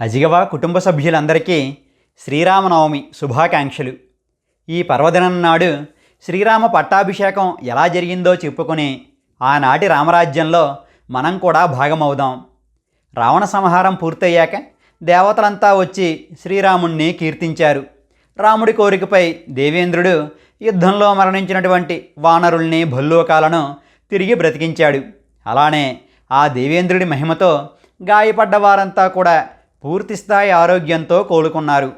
అజిగవ కుటుంబ సభ్యులందరికీ శ్రీరామనవమి శుభాకాంక్షలు. ఈ పర్వదినం నాడు శ్రీరామ పట్టాభిషేకం ఎలా జరిగిందో చెప్పుకుని ఆనాటి రామరాజ్యంలో మనం కూడా భాగమవుదాం. రావణ సంహారం పూర్తయ్యాక దేవతలంతా వచ్చి శ్రీరాముణ్ణి కీర్తించారు. రాముడి కోరికపై దేవేంద్రుడు యుద్ధంలో మరణించినటువంటి వానరుల్ని భల్లూకాలను తిరిగి బ్రతికించాడు. అలానే ఆ దేవేంద్రుడి మహిమతో గాయపడ్డ వారంతా కూడా పూర్తిస్థాయి ఆరోగ్యంతో కోలుకున్నారు.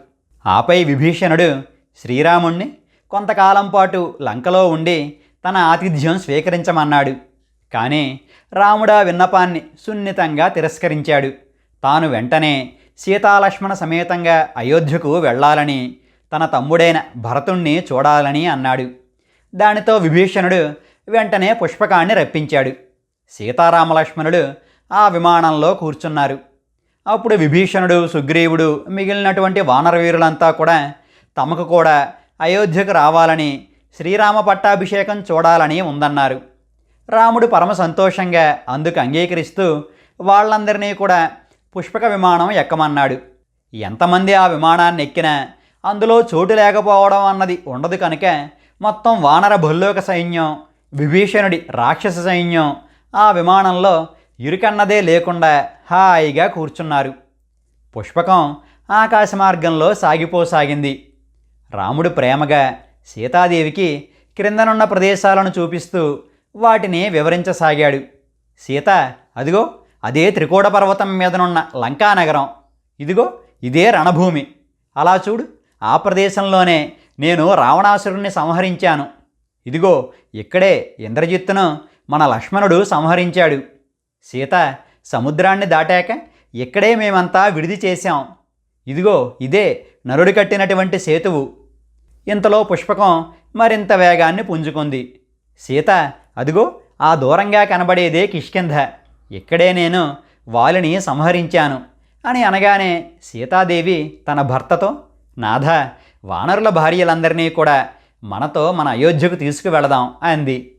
ఆపై విభీషణుడు శ్రీరాముణ్ణి కొంతకాలం పాటు లంకలో ఉండి తన ఆతిథ్యం స్వీకరించమన్నాడు. కానీ రాముడా విన్నపాన్ని సున్నితంగా తిరస్కరించాడు. తాను వెంటనే సీతాలక్ష్మణ సమేతంగా అయోధ్యకు వెళ్ళాలని తన తమ్ముడైన భరతుణ్ణి చూడాలని అన్నాడు. దానితో విభీషణుడు వెంటనే పుష్పకాన్ని రప్పించాడు. సీతారామలక్ష్మణుడు ఆ విమానంలో కూర్చున్నారు. అప్పుడు విభీషణుడు సుగ్రీవుడు మిగిలినటువంటి వానరవీరులంతా కూడా తమకు కూడా అయోధ్యకు రావాలని శ్రీరామ పట్టాభిషేకం చూడాలని ఉందన్నారు. రాముడు పరమ సంతోషంగా అందుకు అంగీకరిస్తూ వాళ్ళందరినీ కూడా పుష్పక విమానం ఎక్కమన్నాడు. ఎంతమంది ఆ విమానాన్ని ఎక్కినా అందులో చోటు లేకపోవడం అన్నది ఉండదు కనుక మొత్తం వానర భల్లోక సైన్యం విభీషణుడి రాక్షస సైన్యం ఆ విమానంలో ఇరుకన్నదే లేకుండా హాయిగా కూర్చున్నారు. పుష్పకం ఆకాశ మార్గంలో సాగిపోసాగింది. రాముడు ప్రేమగా సీతాదేవికి క్రిందనున్న ప్రదేశాలను చూపిస్తూ వాటిని వివరించసాగాడు. సీత అదిగో అదే త్రికూట పర్వతం మీదనున్న లంకానగరం ఇదిగో ఇదే రణభూమి. అలా చూడు ఆ ప్రదేశంలోనే నేను రావణాసురుణ్ణి సంహరించాను. ఇదిగో ఇక్కడే ఇంద్రజిత్తును మన లక్ష్మణుడు సంహరించాడు. సీత సముద్రాన్ని దాటాక ఇక్కడే మేమంతా విడిది చేశాం. ఇదిగో ఇదే నరుడు కట్టినటువంటి సేతువు. ఇంతలో పుష్పకం మరింత వేగాన్ని పుంజుకుంది. సీత అదిగో ఆ దూరంగా కనబడేదే కిష్కింధ. ఇక్కడే నేను వాలిని సంహరించాను అని అనగానే సీతాదేవి తన భర్తతో నాథ వానరుల భార్యలందరినీ కూడా మనతో మన అయోధ్యకు తీసుకువెళదాం అంది.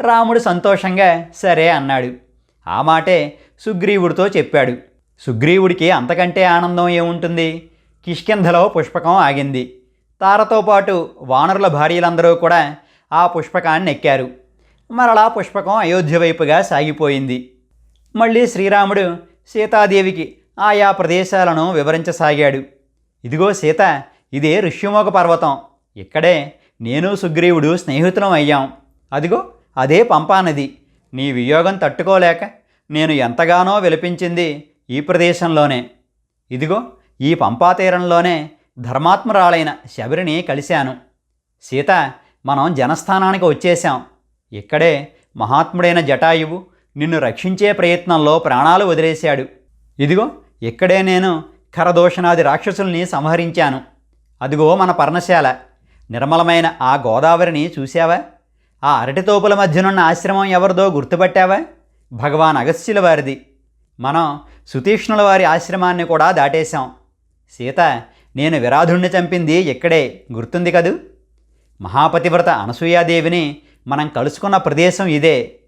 రాముడు సంతోషంగా సరే అన్నాడు. ఆ మాటే సుగ్రీవుడితో చెప్పాడు. సుగ్రీవుడికి అంతకంటే ఆనందం ఏముంటుంది? కిష్కింధలో పుష్పకం ఆగింది. తారతో పాటు వానరుల భార్యలందరూ కూడా ఆ పుష్పకాన్ని ఎక్కారు మరలా పుష్పకం అయోధ్య వైపుగా సాగిపోయింది. మళ్ళీ శ్రీరాముడు సీతాదేవికి ఆయా ప్రదేశాలను వివరించసాగాడు. ఇదిగో సీత ఇదే ఋష్యమోగ పర్వతం. ఇక్కడే నేను సుగ్రీవుడు స్నేహితులం అయ్యాం. అదిగో అదే పంపానది. నీ వియోగం తట్టుకోలేక నేను ఎంతగానో విలపించింది ఈ ప్రదేశంలోనే. ఇదిగో ఈ పంపాతీరంలోనే ధర్మాత్మరాలైన శబరిని కలిశాను. సీత మనం జనస్థానానికి వచ్చేశాం. ఇక్కడే మహాత్ముడైన జటాయువు నిన్ను రక్షించే ప్రయత్నంలో ప్రాణాలు వదిలేశాడు. ఇదిగో ఇక్కడే నేను ఖరదోషణాది రాక్షసుల్ని సంహరించాను. అదిగో మన పర్ణశాల. నిర్మలమైన ఆ గోదావరిని చూశావా? ఆ అరటితోపుల మధ్యనున్న ఆశ్రమం ఎవరిదో గుర్తుపట్టావా? భగవాన్ అగస్త్యుల వారిది. మనం సుతీష్ణుల వారి ఆశ్రమాన్ని కూడా దాటేశాం. సీత నేను విరాధుణ్ణి చంపింది ఇక్కడే గుర్తుంది కదూ? మహాపతివ్రత అనసూయాదేవిని మనం కలుసుకున్న ప్రదేశం ఇదే.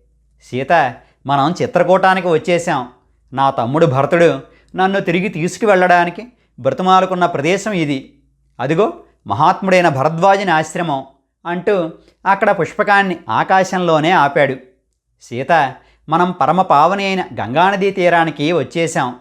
సీత మనం చిత్రకూటానికి వచ్చేసాం నా తమ్ముడు భరతుడు నన్ను తిరిగి తీసుకువెళ్ళడానికి బ్రతిమాలుకున్న ప్రదేశం ఇది. అదిగో మహాత్ముడైన భరద్వాజుని ఆశ్రమం అంటూ అక్కడ పుష్పకాన్ని ఆకాశంలోనే ఆపాడు. సీత మనం పరమ పావని అయిన గంగానదీ తీరానికి వచ్చేశాం.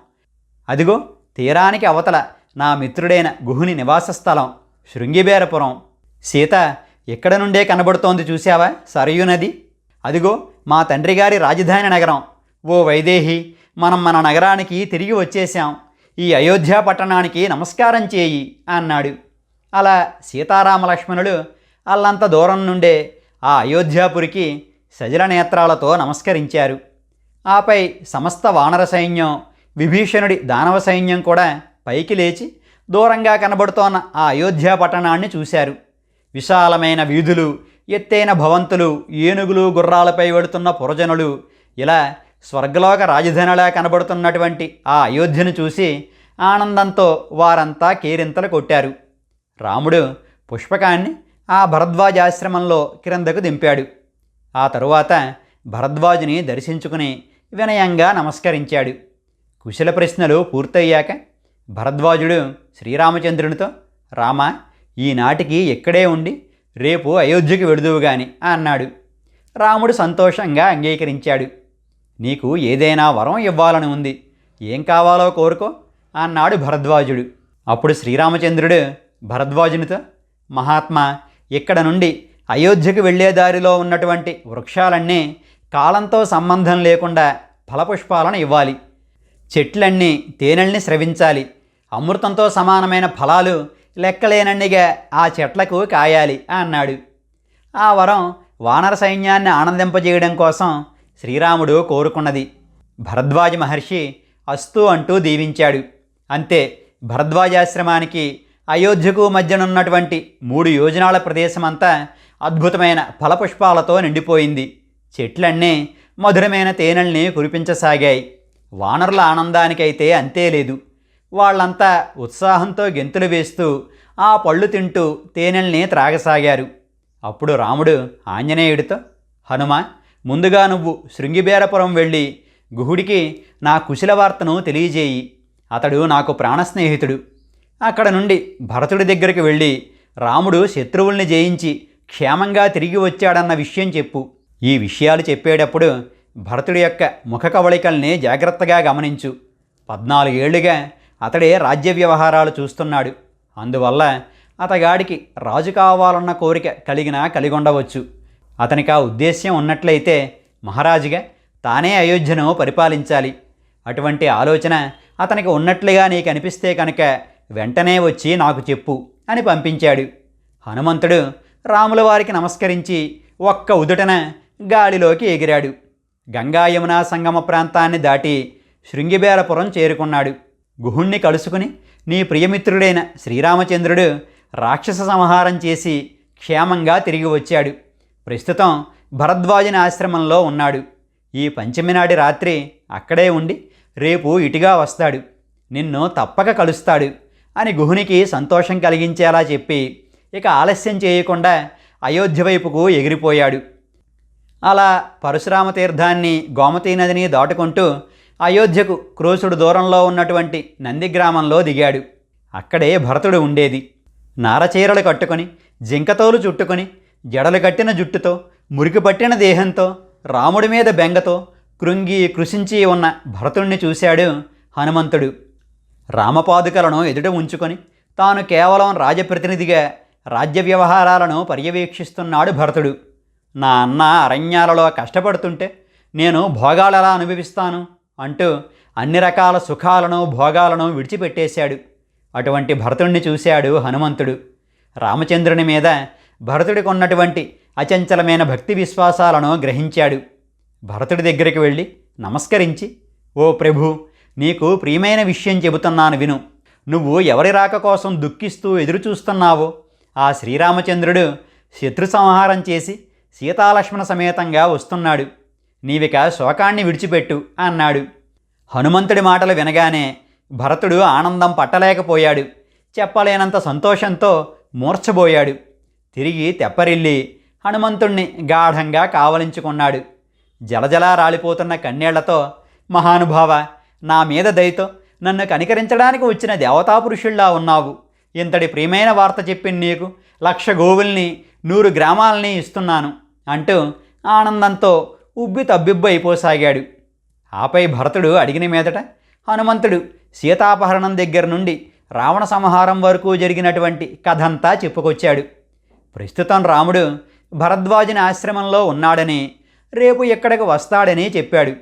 అదిగో తీరానికి అవతల నా మిత్రుడైన గుహుని నివాస స్థలం శృంగిబేరపురం. సీత ఎక్కడ నుండే కనబడుతోంది చూశావా? సరయూ నది. అదిగో మా తండ్రి గారి రాజధాని నగరం. ఓ వైదేహి మనం మన నగరానికి తిరిగి వచ్చేశాం. ఈ అయోధ్య పట్టణానికి నమస్కారం చేయి అన్నాడు. అలా సీతారామ లక్ష్మణులు అల్లంత దూరం నుండే ఆ అయోధ్యాపురికి సజల నేత్రాలతో నమస్కరించారు. ఆపై సమస్త వానర సైన్యం విభీషణుడి దానవ సైన్యం కూడా పైకి లేచి దూరంగా కనబడుతోన్న ఆ అయోధ్య పట్టణాన్ని చూశారు. విశాలమైన వీధులు ఎత్తైన భవంతులు ఏనుగులు గుర్రాలపై వెడుతున్న పురజనులు ఇలా స్వర్గలోక రాజధానిలా కనబడుతున్నటువంటి ఆ అయోధ్యను చూసి ఆనందంతో వారంతా కేరింతలు కొట్టారు. రాముడు పుష్పకాన్ని ఆ భరద్వాజాశ్రమంలో క్రిందకు దింపాడు. ఆ తరువాత భరద్వాజుని దర్శించుకుని వినయంగా నమస్కరించాడు. కుశల ప్రశ్నలు పూర్తయ్యాక భరద్వాజుడు శ్రీరామచంద్రునితో రామ ఈనాటికి ఇక్కడే ఉండి? రేపు అయోధ్యకి వెడుదువు గాని అన్నాడు. రాముడు సంతోషంగా అంగీకరించాడు. నీకు ఏదైనా వరం ఇవ్వాలని ఉంది. ఏం కావాలో కోరుకో అన్నాడు భరద్వాజుడు. అప్పుడు శ్రీరామచంద్రుడు భరద్వాజునితో మహాత్మా ఇక్కడ నుండి అయోధ్యకు వెళ్ళే దారిలో ఉన్నటువంటి వృక్షాలన్నీ కాలంతో సంబంధం లేకుండా ఫలపుష్పాలను ఇవ్వాలి. చెట్లన్నీ తేనెల్ని స్రవించాలి. అమృతంతో సమానమైన ఫలాలు లెక్కలేనన్నిగా ఆ చెట్లకు కాయాలి అన్నాడు. ఆ వరం వానర సైన్యాన్ని ఆనందింపజేయడం కోసం శ్రీరాముడు కోరుకున్నది. భరద్వాజ మహర్షి అస్తు అంటూ దీవించాడు. అంతే భరద్వాజాశ్రమానికి అయోధ్యకు మధ్యనున్నటువంటి మూడు యోజనాల ప్రదేశమంతా అద్భుతమైన ఫలపుష్పాలతో నిండిపోయింది. చెట్లన్నీ మధురమైన తేనెల్ని కురిపించసాగాయి. వానరుల ఆనందానికైతే అంతే లేదు. వాళ్ళంతా ఉత్సాహంతో గెంతులు వేస్తూ ఆ పళ్ళు తింటూ తేనెల్ని త్రాగసాగారు. అప్పుడు రాముడు ఆంజనేయుడితో హనుమ ముందుగా నువ్వు శృంగిబేరపురం వెళ్ళి గుహుడికి నా కుశల వార్తను తెలియజేయి. అతడు నాకు ప్రాణస్నేహితుడు. అక్కడ నుండి భరతుడి దగ్గరికి వెళ్ళి రాముడు శత్రువుల్ని జయించి క్షేమంగా తిరిగి వచ్చాడన్న విషయం చెప్పు. ఈ విషయాలు చెప్పేటప్పుడు భరతుడి యొక్క ముఖ కవళికల్ని జాగ్రత్తగా గమనించు. పద్నాలుగేళ్ళుగా అతడే రాజ్య వ్యవహారాలు చూస్తున్నాడు. అందువల్ల అతగాడికి రాజు కావాలన్న కోరిక కలిగినా కలిగి ఉండవచ్చు అతనికి ఆ ఉద్దేశ్యం ఉన్నట్లయితే మహారాజుగా తానే అయోధ్యను పరిపాలించాలి. అటువంటి ఆలోచన అతనికి ఉన్నట్లుగా నీకు అనిపిస్తే కనుక వెంటనే వచ్చి నాకు చెప్పు అని పంపించాడు. హనుమంతుడు రాముల వారికి నమస్కరించి ఒక్క ఉదుటన గాలిలోకి ఎగిరాడు. గంగా యమునా సంగమ ప్రాంతాన్ని దాటి శృంగిబేరపురం చేరుకున్నాడు. గుహుణ్ణి కలుసుకుని నీ ప్రియమిత్రుడైన శ్రీరామచంద్రుడు రాక్షస సంహారం చేసి క్షేమంగా తిరిగి వచ్చాడు. ప్రస్తుతం భరద్వాజుని ఆశ్రమంలో ఉన్నాడు. ఈ పంచమి నాటి రాత్రి అక్కడే ఉండి రేపు ఇటుగా వస్తాడు. నిన్ను తప్పక కలుస్తాడు అని గుహునికి సంతోషం కలిగించేలా చెప్పి ఇక ఆలస్యం చేయకుండా అయోధ్య వైపుకు ఎగిరిపోయాడు. అలా పరశురామ తీర్థాన్ని గోమతీ నదిని దాటుకుంటూ అయోధ్యకు క్రోసుడు దూరంలో ఉన్నటువంటి నంది గ్రామంలో దిగాడు. అక్కడే భరతుడు ఉండేది. నారచీరలు కట్టుకొని జింకతోలు చుట్టుకొని జడలు కట్టిన జుట్టుతో మురికి పట్టిన దేహంతో రాముడి మీద బెంగతో కృంగి కృషించి ఉన్న భరతుణ్ణి చూశాడు హనుమంతుడు. రామపాదుకలను ఎదుట ఉంచుకొని తాను కేవలం రాజప్రతినిధిగా రాజ్య వ్యవహారాలను పర్యవేక్షిస్తున్నాడు భరతుడు. నా అన్న అరణ్యాలలో కష్టపడుతుంటే నేను భోగాలు ఎలా అనుభవిస్తాను? అంటూ అన్ని రకాల సుఖాలను భోగాలను విడిచిపెట్టేశాడు. అటువంటి భరతుణ్ణి చూశాడు హనుమంతుడు. రామచంద్రుని మీద భరతుడికి ఉన్నటువంటి అచంచలమైన భక్తి విశ్వాసాలను గ్రహించాడు. భరతుడి దగ్గరికి వెళ్ళి నమస్కరించి ఓ ప్రభు నీకు ప్రియమైన విషయం చెబుతున్నాను విను. నువ్వు ఎవరి రాక కోసం దుఃఖిస్తూ ఎదురుచూస్తున్నావో ఆ శ్రీరామచంద్రుడు శత్రు సంహారం చేసి సీతాలక్ష్మణ సమేతంగా వస్తున్నాడు. నీవిక శోకాన్ని విడిచిపెట్టు అన్నాడు. హనుమంతుడి మాటలు వినగానే భరతుడు ఆనందం పట్టలేకపోయాడు. చెప్పలేనంత సంతోషంతో మూర్ఛబోయాడు తిరిగి తెప్పరిల్లి హనుమంతుణ్ణి గాఢంగా కావలించుకున్నాడు. జలజలా రాలిపోతున్న కన్నీళ్ళతో మహానుభావ నా మీద దయతో నన్ను కనికరించడానికి వచ్చిన దేవతాపురుషుల్లా ఉన్నావు. ఇంతటి ప్రియమైన వార్త చెప్పిన నీకు లక్ష గోవుల్ని నూరు గ్రామాలని ఇస్తున్నాను అంటూ ఆనందంతో ఉబ్బి తబ్బిబ్బు అయిపోసాగాడు. ఆపై భరతుడు అడిగిన మీదట హనుమంతుడు సీతాపహరణం దగ్గర నుండి రావణ సంహారం వరకు జరిగినటువంటి కథంతా చెప్పుకొచ్చాడు. ప్రస్తుతం రాముడు భరద్వాజుని ఆశ్రమంలో ఉన్నాడని రేపు ఇక్కడికి వస్తాడని చెప్పాడు.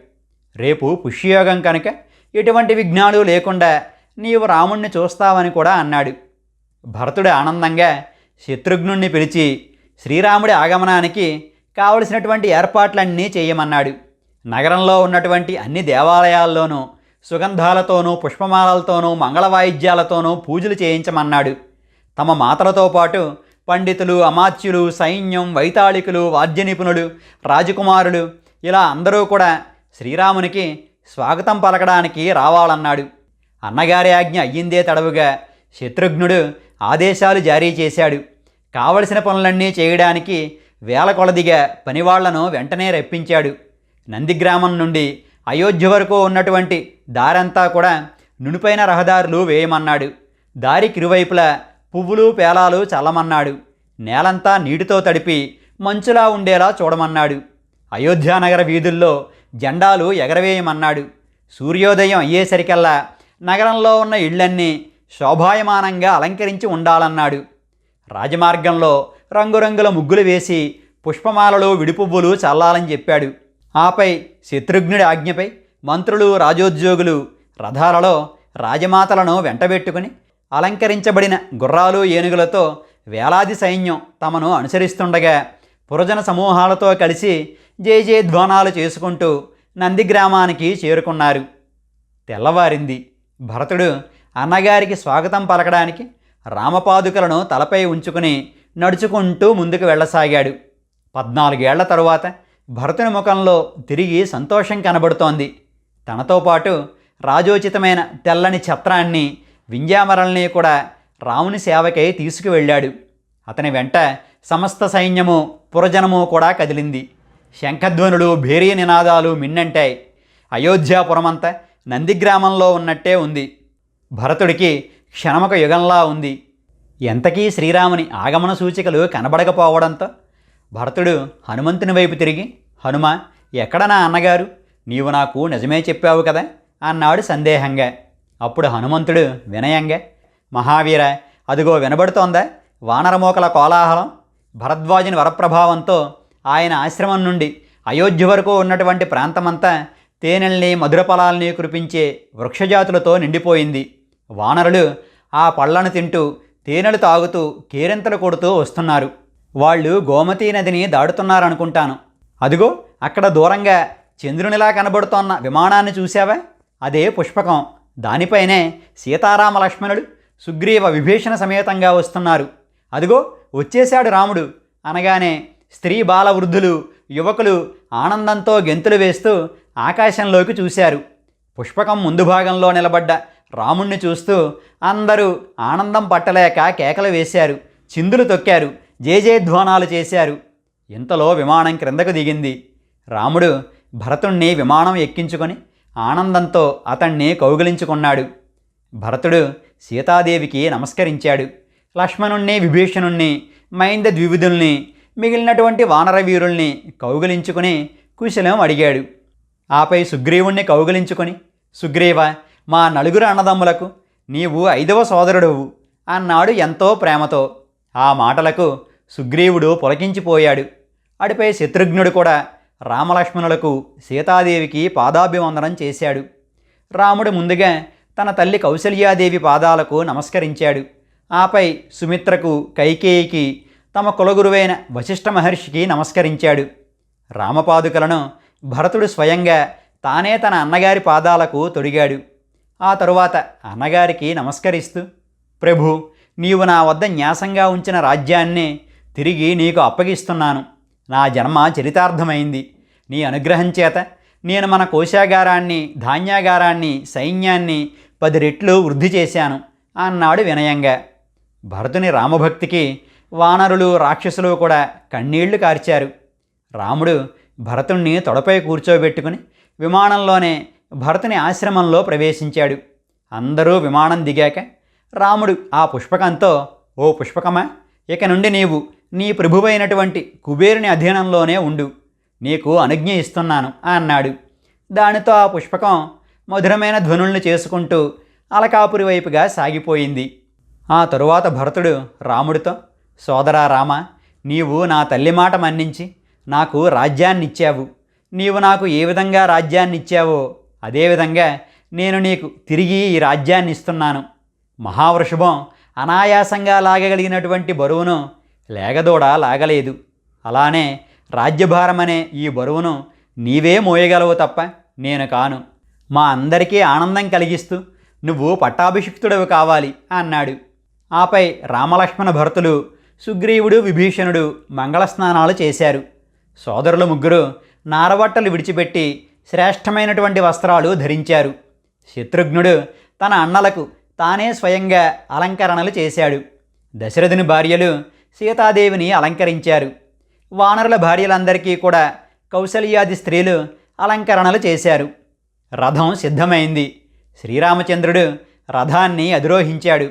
రేపు పుష్యయోగం కనుక ఎటువంటి విఘ్నాలు లేకుండా నీవు రాముణ్ణి చూస్తావని కూడా అన్నాడు. భరతుడు ఆనందంగా శత్రుఘ్నుణ్ణి పిలిచి శ్రీరాముడి ఆగమనానికి కావలసినటువంటి ఏర్పాట్లన్నీ చేయమన్నాడు. నగరంలో ఉన్నటువంటి అన్ని దేవాలయాల్లోనూ సుగంధాలతోనూ పుష్పమాలలతోనూ మంగళవాయిద్యాలతోనూ పూజలు చేయించమన్నాడు. తమ మాతలతో పాటు పండితులు అమాత్యులు సైన్యం వైతాళికులు వాద్య నిపుణులు రాజకుమారులు ఇలా అందరూ కూడా శ్రీరామునికి స్వాగతం పలకడానికి రావాలన్నాడు. అన్నగారి ఆజ్ఞ అయ్యిందే తడవుగా శత్రుఘ్నుడు ఆదేశాలు జారీ చేశాడు. కావలసిన పనులన్నీ చేయడానికి వేల కొలదిగా పనివాళ్ళను వెంటనే రప్పించాడు. నందిగ్రామం నుండి అయోధ్య వరకు ఉన్నటువంటి దారంతా కూడా నునిపైన రహదారులు వేయమన్నాడు. దారికి ఇరువైపులా పువ్వులు పేలాలు చల్లమన్నాడు. నేలంతా నీటితో తడిపి మంచులా ఉండేలా చూడమన్నాడు. అయోధ్యానగర వీధుల్లో జెండాలు ఎగరవేయమన్నాడు. సూర్యోదయం అయ్యేసరికల్లా నగరంలో ఉన్న ఇళ్ళన్నీ శోభాయమానంగా అలంకరించి ఉండాలన్నాడు. రాజమార్గంలో రంగురంగుల ముగ్గులు వేసి పుష్పమాలలో విడిపువ్వులు చల్లాలని చెప్పాడు. ఆపై శత్రుఘ్నుడి ఆజ్ఞపై మంత్రులు రాజోద్యోగులు రథాలలో రాజమాతలను వెంటబెట్టుకుని అలంకరించబడిన గుర్రాలు ఏనుగులతో వేలాది సైన్యం తమను అనుసరిస్తుండగా పురజన సమూహాలతో కలిసి జయజయధ్వానాలు చేసుకుంటూ నంది గ్రామానికి చేరుకున్నారు. తెల్లవారింది. భరతుడు అన్నగారికి స్వాగతం పలకడానికి రామపాదుకలను తలపై ఉంచుకుని నడుచుకుంటూ ముందుకు వెళ్ళసాగాడు. పద్నాలుగేళ్ళ తరువాత భరతుని ముఖంలో తిరిగి సంతోషం కనబడుతోంది. తనతో పాటు రాజోచితమైన తెల్లని ఛత్రాన్ని వింజామరల్ని కూడా రాముని సేవకై తీసుకువెళ్ళాడు. అతని వెంట సమస్త సైన్యము పురజనము కూడా కదిలింది. శంఖధ్వనులు భేరీ నినాదాలు మిన్నంటాయి. అయోధ్యాపురమంతా నందిగ్రామంలో ఉన్నట్టే ఉంది. భరతుడికి క్షణమక యుగంలా ఉంది. ఎంతకీ శ్రీరాముని ఆగమన సూచికలు కనబడకపోవడంతో భరతుడు హనుమంతుని వైపు తిరిగి హనుమ ఎక్కడ నా అన్నగారు? నీవు నాకు నిజమే చెప్పావు కదా? అన్నాడు సందేహంగా. అప్పుడు హనుమంతుడు వినయంగా మహావీర అదిగో వినబడుతోందా? వానరమోకల కోలాహలం భరద్వాజుని వరప్రభావంతో ఆయన ఆశ్రమం నుండి అయోధ్య వరకు ఉన్నటువంటి ప్రాంతమంతా తేనెల్ని మధుర ఫలాల్ని కురిపించే వృక్షజాతులతో నిండిపోయింది. వానరులు ఆ పళ్ళను తింటూ తేనెలు తాగుతూ కేరింతలు కొడుతూ వస్తున్నారు. వాళ్ళు గోమతీ నదిని దాడుతున్నారనుకుంటాను అదిగో అక్కడ దూరంగా చంద్రునిలా కనబడుతోన్న విమానాన్ని చూశావా? అదే పుష్పకం. దానిపైనే సీతారామ లక్ష్మణుడు సుగ్రీవ విభీషణ సమేతంగా వస్తున్నారు. అదిగో వచ్చేశాడు రాముడు. అనగానే స్త్రీ బాల వృద్ధులు యువకులు ఆనందంతో గెంతులు వేస్తూ ఆకాశంలోకి చూశారు. పుష్పకం ముందు భాగంలో నిలబడ్డ రాముణ్ణి చూస్తూ అందరూ ఆనందం పట్టలేక కేకలు వేశారు చిందులు తొక్కారు జేజేధ్వానాలు చేశారు. ఇంతలో విమానం క్రిందకు దిగింది. రాముడు భరతుణ్ణి విమానం ఎక్కించుకొని ఆనందంతో అతణ్ణి కౌగిలించుకున్నాడు. భరతుడు సీతాదేవికి నమస్కరించాడు. లక్ష్మణుణ్ణి విభీషణుణ్ణి మైంద ద్వివిధుల్ని మిగిలినటువంటి వానరవీరుల్ని కౌగిలించుకుని కుశలం అడిగాడు. ఆపై సుగ్రీవుణ్ణి కౌగిలించుకొని సుగ్రీవ మా నలుగురు అన్నదమ్ములకు నీవు ఐదవ సోదరుడవు అన్నాడు ఎంతో ప్రేమతో. ఆ మాటలకు సుగ్రీవుడు పులకించిపోయాడు. అడిపై శత్రుఘ్నుడు కూడా రామలక్ష్మణులకు సీతాదేవికి పాదాభివందనం చేశాడు. రాముడు ముందుగా తన తల్లి కౌశల్యాదేవి పాదాలకు నమస్కరించాడు. ఆపై సుమిత్రకు కైకేయికి తమ కులగురువైన వశిష్ఠ మహర్షికి నమస్కరించాడు. రామపాదుకలను భరతుడు స్వయంగా తానే తన అన్నగారి పాదాలకు తొడిగాడు. ఆ తరువాత అన్నగారికి నమస్కరిస్తూ ప్రభు నీవు నా వద్ద న్యాసంగా ఉంచిన రాజ్యాన్ని తిరిగి నీకు అప్పగిస్తున్నాను. నా జన్మ చరితార్థమైంది. నీ అనుగ్రహం చేత నేను మన కోశాగారాన్ని ధాన్యాగారాన్ని సైన్యాన్ని పది రెట్లు వృద్ధి చేశాను అన్నాడు వినయంగా. భరతుని రామభక్తికి వానరులు రాక్షసులు కూడా కన్నీళ్ళు కార్చారు. రాముడు భరతుణ్ణి తొడపై కూర్చోబెట్టుకుని విమానంలోనే భరతుని ఆశ్రమంలో ప్రవేశించాడు. అందరూ విమానం దిగాక రాముడు ఆ పుష్పకంతో ఓ పుష్పకమా? ఇక నుండి నీవు నీ ప్రభువైనటువంటి కుబేరుని అధీనంలోనే ఉండు. నీకు అనుజ్ఞ ఇస్తున్నాను అన్నాడు. దానితో ఆ పుష్పకం మధురమైన ధ్వనుల్ని చేసుకుంటూ అలకాపురి వైపుగా సాగిపోయింది. ఆ తరువాత భరతుడు రాముడితో సోదరా రామ నీవు నా తల్లి మాట మన్నించి నాకు రాజ్యాన్ని ఇచ్చావు నీవు నాకు ఏ విధంగా రాజ్యాన్ని ఇచ్చావో అదేవిధంగా నేను నీకు తిరిగి ఈ రాజ్యాన్ని ఇస్తున్నాను. మహావృషభం అనాయాసంగా లాగగలిగినటువంటి బరువును లేగదూడ లాగలేదు. అలానే రాజ్యభారమనే ఈ బరువును నీవే మోయగలవు తప్ప నేను కాను. మా అందరికీ ఆనందం కలిగిస్తూ నువ్వు పట్టాభిషిక్తుడవి కావాలి అన్నాడు. ఆపై రామలక్ష్మణ భరతులు సుగ్రీవుడు విభీషణుడు మంగళస్నానాలు చేశారు. సోదరులు ముగ్గురు నారబట్టలు విడిచిపెట్టి శ్రేష్టమైనటువంటి వస్త్రాలు ధరించారు. శత్రుఘ్నుడు తన అన్నలకు తానే స్వయంగా అలంకరణలు చేశాడు. దశరథుని భార్యలు సీతాదేవిని అలంకరించారు. వానరుల భార్యలందరికీ కూడా కౌశల్యాది స్త్రీలు అలంకరణలు చేశారు. రథం సిద్ధమైంది. శ్రీరామచంద్రుడు రథాన్ని అధిరోహించాడు.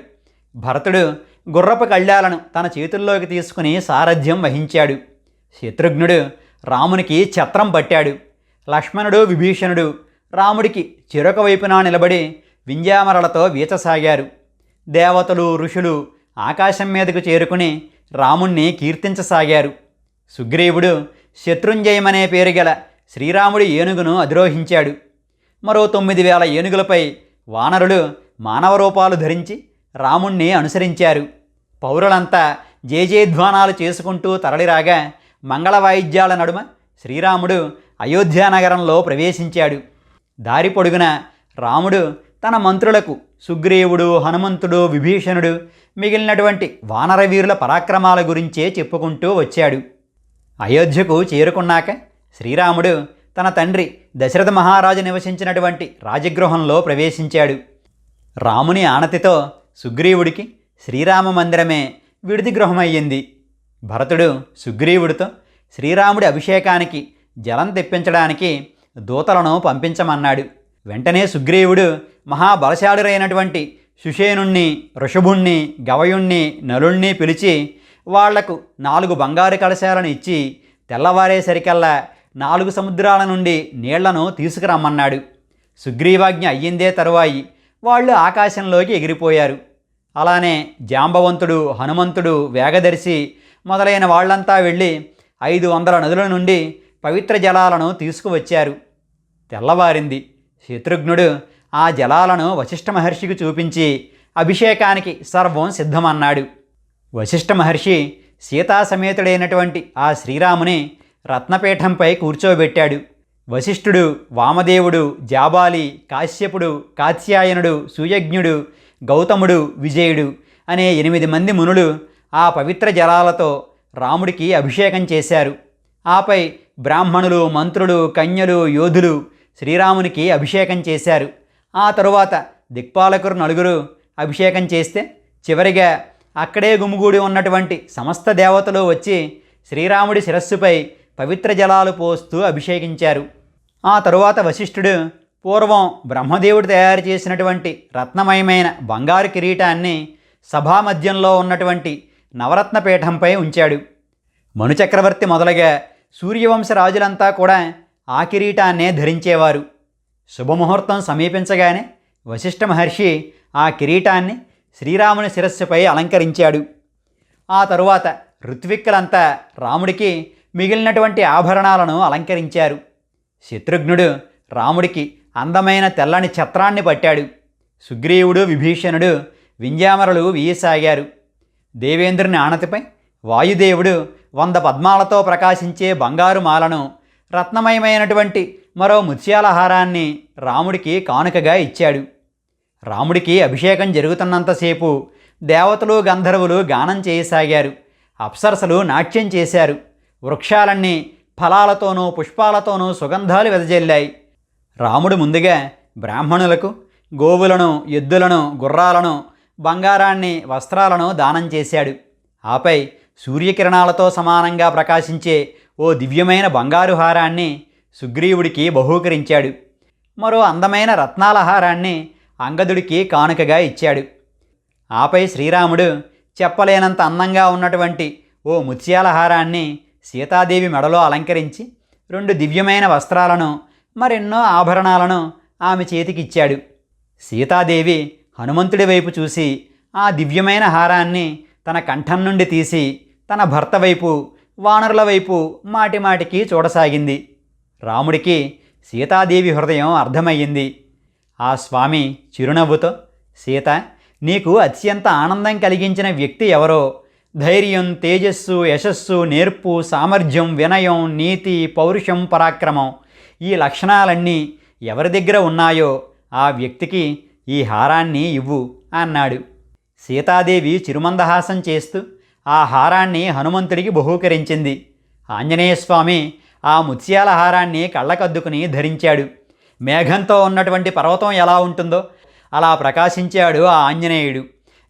భరతుడు గుర్రపు కళ్యాలను తన చేతుల్లోకి తీసుకుని సారథ్యం వహించాడు. శత్రుఘ్నుడు రామునికి ఛత్రం పట్టాడు. లక్ష్మణుడు విభీషణుడు రాముడికి చెరొక వైపున నిలబడి వింజామరలతో వీచసాగారు. దేవతలు ఋషులు ఆకాశం మీదకు చేరుకుని రాముణ్ణి కీర్తించసాగారు. సుగ్రీవుడు శత్రుంజయమనే పేరు గల శ్రీరాముడి ఏనుగును అధిరోహించాడు. మరో తొమ్మిది వేల ఏనుగులపై వానరులు మానవ రూపాలు ధరించి రాముణ్ణి అనుసరించారు. పౌరులంతా జేజేధ్వానాలు చేసుకుంటూ తరలిరాగా మంగళ వాయిద్యాల నడుమ శ్రీరాముడు అయోధ్యానగరంలో ప్రవేశించాడు. దారి పొడుగున రాముడు తన మంత్రులకు సుగ్రీవుడు హనుమంతుడు విభీషణుడు మిగిలినటువంటి వానరవీరుల పరాక్రమాల గురించే చెప్పుకుంటూ వచ్చాడు. అయోధ్యకు చేరుకున్నాక శ్రీరాముడు తన తండ్రి దశరథ మహారాజు నివసించినటువంటి రాజగృహంలో ప్రవేశించాడు. రాముని ఆనతితో సుగ్రీవుడికి శ్రీరామ మందిరమే విడిది గృహమయ్యింది. భరతుడు సుగ్రీవుడితో శ్రీరాముడి అభిషేకానికి జలం తెప్పించడానికి దూతలను పంపించమన్నాడు. వెంటనే సుగ్రీవుడు మహాబలశాలురైనటువంటి సుషేనుణ్ణి ఋషభుణ్ణి గవయుణ్ణి నలుణ్ణి పిలిచి వాళ్ళకు నాలుగు బంగారు కలశాలను ఇచ్చి తెల్లవారేసరికల్లా నాలుగు సముద్రాల నుండి నీళ్ళను తీసుకురమ్మన్నాడు. సుగ్రీవాజ్ఞ అయ్యిందే తరువాయి. వాళ్ళు ఆకాశంలోకి ఎగిరిపోయారు. అలానే జాంబవంతుడు హనుమంతుడు వేగదర్శి మొదలైన వాళ్ళంతా వెళ్ళి ఐదు వందల నదుల నుండి పవిత్ర జలాలను తీసుకువచ్చారు. తెల్లవారింది. శత్రుఘ్నుడు ఆ జలాలను వశిష్ఠ మహర్షికి చూపించి అభిషేకానికి సర్వం సిద్ధమన్నాడు. వశిష్ఠ మహర్షి సీతాసమేతుడైనటువంటి ఆ శ్రీరాముని రత్నపీఠంపై కూర్చోబెట్టాడు. వశిష్ఠుడు వామదేవుడు జాబాలి కాశ్యపుడు కాత్యాయనుడు సూయజ్ఞుడు గౌతముడు విజయుడు అనే ఎనిమిది మంది మునులు ఆ పవిత్ర జలాలతో రాముడికి అభిషేకం చేశారు. ఆపై బ్రాహ్మణులు మంత్రులు కన్యలు యోధులు శ్రీరామునికి అభిషేకం చేశారు. ఆ తరువాత దిక్పాలకురు నలుగురు అభిషేకం చేస్తే చివరిగా అక్కడే గుమిగూడి ఉన్నటువంటి సమస్త దేవతలు వచ్చి శ్రీరాముడి శిరస్సుపై పవిత్ర జలాలు పోస్తూ అభిషేకించారు. ఆ తరువాత వశిష్ఠుడు పూర్వం బ్రహ్మదేవుడు తయారు చేసినటువంటి రత్నమయమైన బంగారు కిరీటాన్ని సభామధ్యంలో ఉన్నటువంటి నవరత్న పీఠంపై ఉంచాడు. మనుచక్రవర్తి మొదలుగా సూర్యవంశ రాజులంతా కూడా ఆ కిరీటాన్నే ధరించేవారు. శుభముహూర్తం సమీపించగానే వశిష్ఠ మహర్షి ఆ కిరీటాన్ని శ్రీరాముని శిరస్సుపై అలంకరించాడు. ఆ తరువాత ఋత్విక్కులంతా రాముడికి మిగిలినటువంటి ఆభరణాలను అలంకరించారు. శత్రుఘ్నుడు రాముడికి అందమైన తెల్లని ఛత్రాన్ని పట్టాడు. సుగ్రీవుడు విభీషణుడు వింజామరలు వీయసాగారు. దేవేంద్రుని ఆనతిపై వాయుదేవుడు వంద పద్మాలతో ప్రకాశించే బంగారు మాలను రత్నమయమైనటువంటి మరో ముత్యాలహారాన్ని రాముడికి కానుకగా ఇచ్చాడు. రాముడికి అభిషేకం జరుగుతున్నంతసేపు దేవతలు గంధర్వులు గానం చేయసాగారు. అప్సరసలు నాట్యం చేశారు. వృక్షాలన్నీ ఫలాలతోనూ పుష్పాలతోనూ సుగంధాలు వెదజల్లాయి. రాముడు ముందుగా బ్రాహ్మణులకు గోవులను ఎద్దులను గుర్రాలను బంగారాన్ని వస్త్రాలను దానం చేశాడు. ఆపై సూర్యకిరణాలతో సమానంగా ప్రకాశించే ఓ దివ్యమైన బంగారు హారాన్ని సుగ్రీవుడికి బహూకరించాడు. మరో అందమైన రత్నాల హారాన్ని అంగదుడికి కానుకగా ఇచ్చాడు. ఆపై శ్రీరాముడు చెప్పలేనంత అందంగా ఉన్నటువంటి ఓ ముత్యాల హారాన్ని సీతాదేవి మెడలో అలంకరించి రెండు దివ్యమైన వస్త్రాలను మరెన్నో ఆభరణాలను ఆమె చేతికిచ్చాడు. సీతాదేవి హనుమంతుడి వైపు చూసి ఆ దివ్యమైన హారాన్ని తన కంఠం నుండి తీసి తన భర్త వైపు వానరుల వైపు మాటిమాటికి చూడసాగింది. రాముడికి సీతాదేవి హృదయం అర్థమయ్యింది. ఆ స్వామి చిరునవ్వుతో సీత నీకు అత్యంత ఆనందం కలిగించిన వ్యక్తి ఎవరో? ధైర్యం తేజస్సు యశస్సు నేర్పు సామర్థ్యం వినయం నీతి పౌరుషం పరాక్రమం ఈ లక్షణాలన్నీ ఎవరి దగ్గర ఉన్నాయో ఆ వ్యక్తికి ఈ హారాన్ని ఇవ్వు అన్నాడు. సీతాదేవి చిరుమందహాసం చేస్తూ ఆ హారాన్ని హనుమంతుడికి బహూకరించింది. ఆంజనేయస్వామి ఆ ముత్యాల హారాన్ని కళ్ళకద్దుకుని ధరించాడు. మేఘంతో ఉన్నటువంటి పర్వతం ఎలా ఉంటుందో అలా ప్రకాశించాడు ఆ ఆంజనేయుడు.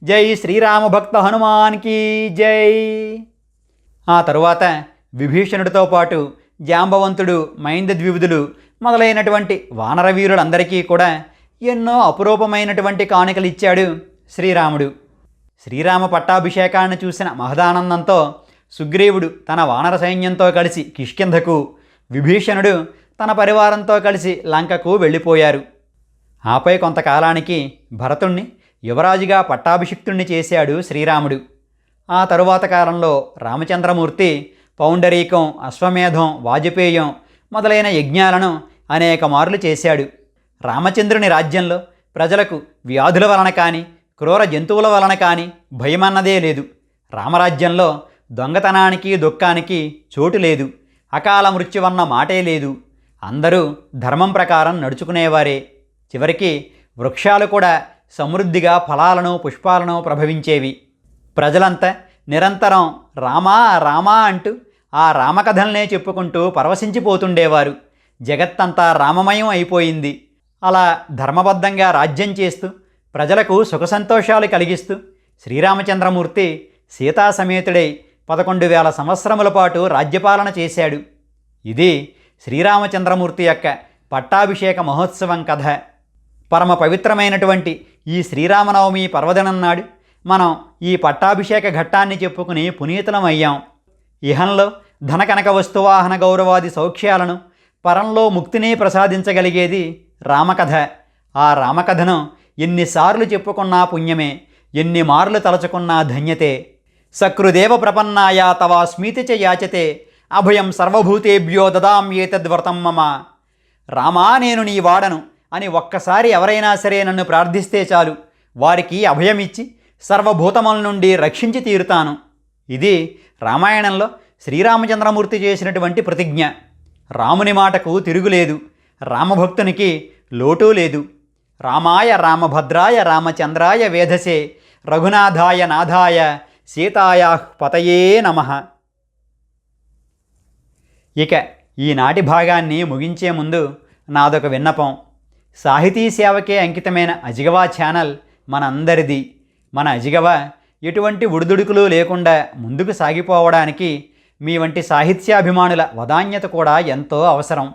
జై శ్రీరామ భక్త హనుమాన్కి జై. ఆ తరువాత విభీషణుడితో పాటు జాంబవంతుడు మైందద్వివిధులు మొదలైనటువంటి వానరవీరులందరికీ కూడా ఎన్నో అపురూపమైనటువంటి కానుకలు ఇచ్చాడు శ్రీరాముడు. శ్రీరామ పట్టాభిషేకాన్ని చూసిన మహదానందంతో సుగ్రీవుడు తన వానర సైన్యంతో కలిసి కిష్కింధకు విభీషణుడు తన పరివారంతో కలిసి లంకకు వెళ్ళిపోయారు. ఆపై కొంతకాలానికి భరతుణ్ణి యువరాజుగా పట్టాభిషిక్తుణ్ణి చేశాడు శ్రీరాముడు. ఆ తరువాత కాలంలో రామచంద్రమూర్తి పౌండరీకం అశ్వమేధం వాజపేయం మొదలైన యజ్ఞాలను అనేక మార్లు చేశాడు. రామచంద్రుని రాజ్యంలో ప్రజలకు వ్యాధుల వలన కానీ క్రూర జంతువుల వలన కానీ భయమన్నదే లేదు. రామరాజ్యంలో దొంగతనానికి దుఃఖానికి చోటు లేదు. అకాల మృత్యువన్న మాటే లేదు. అందరూ ధర్మం ప్రకారం నడుచుకునేవారే. చివరికి వృక్షాలు కూడా సమృద్ధిగా ఫలాలను పుష్పాలను ప్రభవించేవి. ప్రజలంతా నిరంతరం రామా రామా అంటూ ఆ రామకథల్నే చెప్పుకుంటూ పరవశించిపోతుండేవారు. జగత్తంతా రామమయం అయిపోయింది. అలా ధర్మబద్ధంగా రాజ్యం చేస్తూ ప్రజలకు సుఖ సంతోషాలు కలిగిస్తూ శ్రీరామచంద్రమూర్తి సీతా సమేతుడై పదకొండు వేల సంవత్సరముల పాటు రాజ్యపాలన చేశాడు. ఇది శ్రీరామచంద్రమూర్తి యొక్క పట్టాభిషేక మహోత్సవం కథ. పరమ పవిత్రమైనటువంటి ఈ శ్రీరామనవమి పర్వదినం నాడు మనం ఈ పట్టాభిషేక ఘట్టాన్ని చెప్పుకుని పునీతులమయ్యాం ఇహంలో ధనకనక వస్తువాహన గౌరవాది సౌఖ్యాలను పరంలో ముక్తిని ప్రసాదించగలిగేది రామకథ. ఆ రామకథను ఎన్నిసార్లు చెప్పుకున్నా పుణ్యమే ఎన్ని మార్లు తలచుకున్నా ధన్యతే. సకృదేవ ప్రపన్నాయ తవా స్మీతి చ యాచతే అభయం సర్వభూతేభ్యో దదాం ఏతద్వ్రతం మమ. రామా నేను నీ వాడను అని ఒక్కసారి ఎవరైనా సరే నన్ను ప్రార్థిస్తే చాలు. వారికి అభయమిచ్చి సర్వభూతముల నుండి రక్షించి తీరుతాను. ఇది రామాయణంలో శ్రీరామచంద్రమూర్తి చేసినటువంటి ప్రతిజ్ఞ. రాముని మాటకు తిరుగులేదు. రామభక్తునికి లోటూ లేదు. రామాయ రామభద్రాయ రామచంద్రాయ వేధసే రఘునాథాయ నాథాయ సీతాయా పతయే నమః. ఇక ఈనాటి భాగాన్ని ముగించే ముందు నాదొక విన్నపం. సాహితీ సేవకే అంకితమైన అజిగవా ఛానల్ మనందరిది. మన అజిగవ ఎటువంటి ఉడుదుడుకులు లేకుండా ముందుకు సాగిపోవడానికి మీ వంటి సాహిత్యాభిమానుల వదాన్యత కూడా ఎంతో అవసరం.